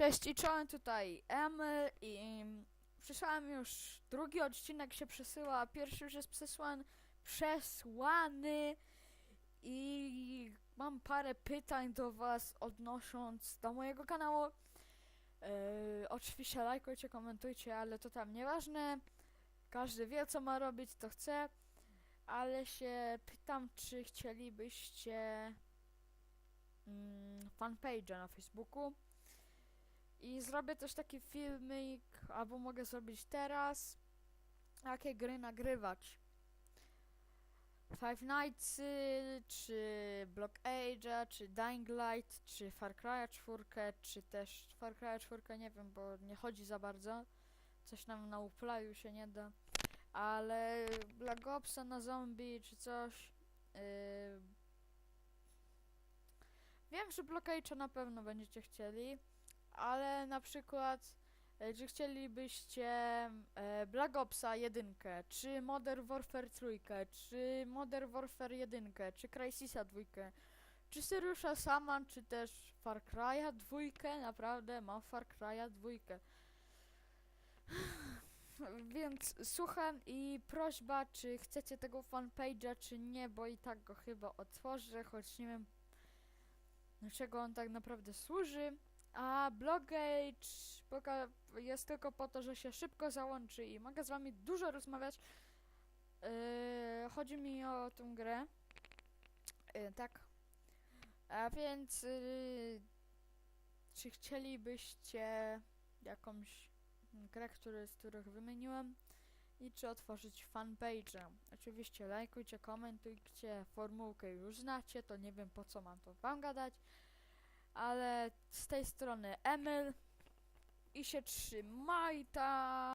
Cześć i czołem tutaj Emil i przysłałem już drugi odcinek się przesyła, pierwszy już jest przesłany, przesłany i mam parę pytań do was odnosząc do mojego kanału. Yy, oczywiście lajkujcie, komentujcie, ale to tam nieważne. Każdy wie co ma robić, to chce. Ale się pytam, czy chcielibyście mm, fanpage'a na Facebooku. Zrobię też taki filmik, albo mogę zrobić teraz, jakie gry nagrywać. Five Nights, czy Block Age'a, czy Dying Light, czy Far Cry 4, czy też Far Cry 4, nie wiem, bo nie chodzi za bardzo. Coś nam na uplayu się nie da. Ale Black Opsa na zombie, czy coś. Yy... Wiem, że Block Age'a na pewno będziecie chcieli ale na przykład, e, czy chcielibyście e, Black Opsa 1, czy Modern Warfare 3, czy Modern Warfare 1, czy Crysisa 2, czy Syriusza Saman, czy też Far Cry'a 2, naprawdę mam Far Cry'a 2. Więc słucham i prośba, czy chcecie tego fanpage'a, czy nie, bo i tak go chyba otworzę, choć nie wiem, do czego on tak naprawdę służy. A Blogage poka- jest tylko po to, że się szybko załączy i mogę z wami dużo rozmawiać. Yy, chodzi mi o tę grę. Yy, tak. A więc yy, czy chcielibyście jakąś grę, który, z których wymieniłem i czy otworzyć fanpage'a? Oczywiście lajkujcie, komentujcie, formułkę już znacie, to nie wiem po co mam to wam gadać ale z tej strony Emil i się trzymaj ta.